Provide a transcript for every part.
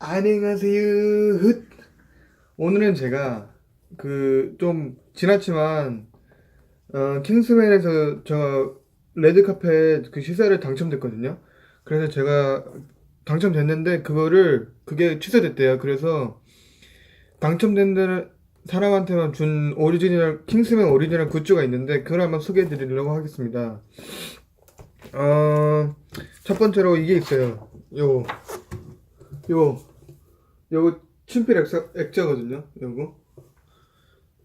안녕하세요. 훗. 오늘은 제가 그 좀 지났지만 어, 킹스맨에서 저 레드카펫 그 시사를 당첨됐거든요. 그래서 제가 당첨됐는데 그거를 그게 취소됐대요. 그래서 당첨된 사람한테만 준 오리지널 킹스맨 오리지널 굿즈가 있는데 그걸 한번 소개해 드리려고 하겠습니다. 어, 첫 번째로 이게 있어요. 요 요, 요거 친필 액자, 액자거든요. 요거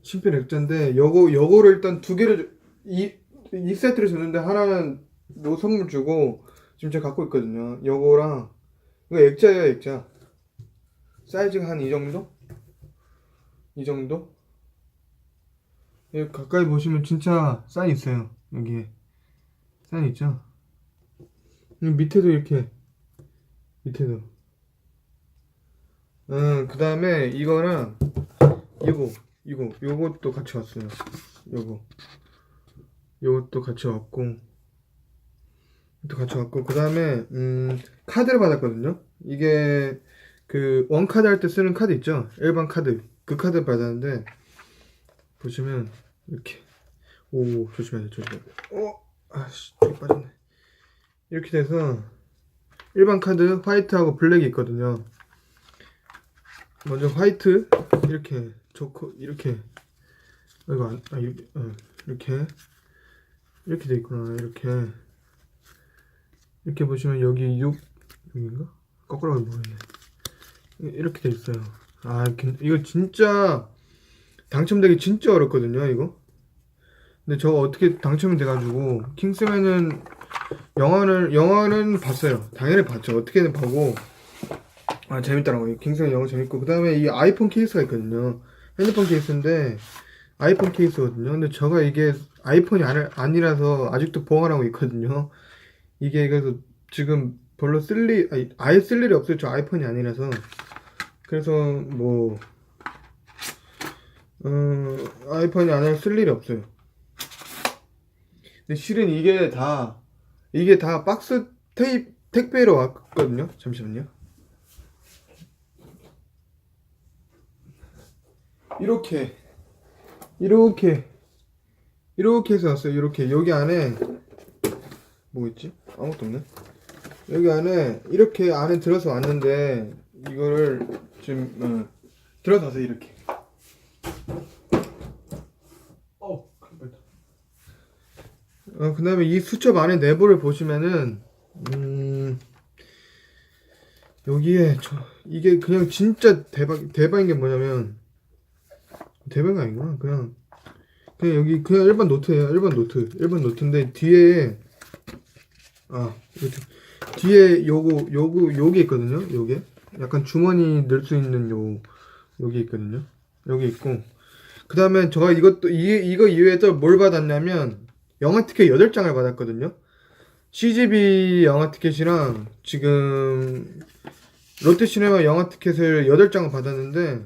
친필 액자인데 요거 요거를 일단 두 개를 주- 이, 이 세트를 줬는데 하나는 요 선물 주고 지금 제가 갖고 있거든요. 요거랑 이거 액자예요, 액자. 사이즈가 한 이 정도? 이 정도? 여기 가까이 보시면 진짜 사인 있어요. 여기에 사인 있죠? 밑에도 이렇게 밑에도 음, 그 다음에 이거랑 이거, 이거, 요것도 같이 왔어요. 요거. 요것도 같이 왔고, 또 같이 왔고, 그 다음에, 음, 카드를 받았거든요. 이게, 그, 원카드 할 때 쓰는 카드 있죠? 일반 카드. 그 카드 받았는데, 보시면, 이렇게. 오, 조심해야 돼, 조심해야 돼. 어, 아씨, 되게 빠졌네. 이렇게 돼서, 일반 카드, 화이트하고 블랙이 있거든요. 먼저 화이트? 이렇게 좋고 이렇게. 이거 안, 아 이렇게 어, 이렇게. 이렇게 돼 있구나 이렇게. 이렇게 보시면 여기 6 6인가? 거꾸로 모르겠네. 이렇게 돼 있어요. 아 긴- 이거 진짜 당첨되기 진짜 어렵거든요 이거. 근데 저거 어떻게 당첨이 돼가지고 킹스맨은 영화를 영화는 봤어요. 당연히 봤죠. 어떻게든 보고 아 재밌더라고요. 킹스맨 영어 재밌고 그 다음에 이 아이폰 케이스가 있거든요. 핸드폰 케이스인데 아이폰 케이스거든요. 근데 저가 이게 아이폰이 아니, 아니라서 아직도 보관을 하고 있거든요. 이게 그래서 지금 별로 쓸 일, 아예 쓸 일이 없어요. 저 아이폰이 아니라서. 그래서 뭐 어, 아이폰이 아니라 쓸 일이 없어요. 근데 실은 이게 다 이게 다 박스 테이프 택배로 왔거든요. 잠시만요. 이렇게 이렇게 이렇게 해서 왔어요. 이렇게. 여기 안에 뭐 있지? 아무것도 없네. 여기 안에 이렇게 안에 들어서 왔는데 이거를 지금 어, 들어서 왔어요 이렇게. 어, 어, 그 다음에 이 수첩 안에 내부를 보시면은, 음, 여기에, 저, 이게 그냥 진짜 대박, 대박인 게 뭐냐면, 대박이 아니구나. 그냥, 그냥 여기, 그냥 일반 노트예요. 일반 노트. 일반 노트인데, 뒤에, 아, 뒤에 요거, 요거, 요게 있거든요. 요게. 약간 주머니 넣을 수 있는 요, 요게 있거든요. 여기 있고. 그 다음에 제가 이것도, 이, 이거 이외에 또 뭘 받았냐면, 영화 티켓 8장을 받았거든요. CGV 영화 티켓이랑 지금 롯데시네마 영화 티켓을 8장을 받았는데 이-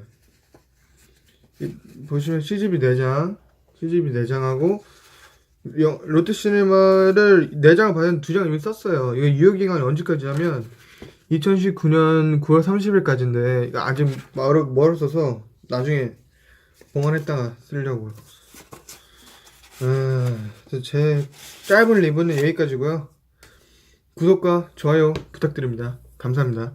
보시면 CGV 4장, CGV 4장하고 롯데시네마를 4장을 받은 2장 이미 썼어요. 이거 유효기간이 언제까지냐면 2019년 9월 30일까지인데 아직 멀어, 멀었어서 나중에 봉헌했다가 쓰려고요. 아, 제 짧은 리뷰는 여기까지고요. 구독과 좋아요 부탁드립니다. 감사합니다.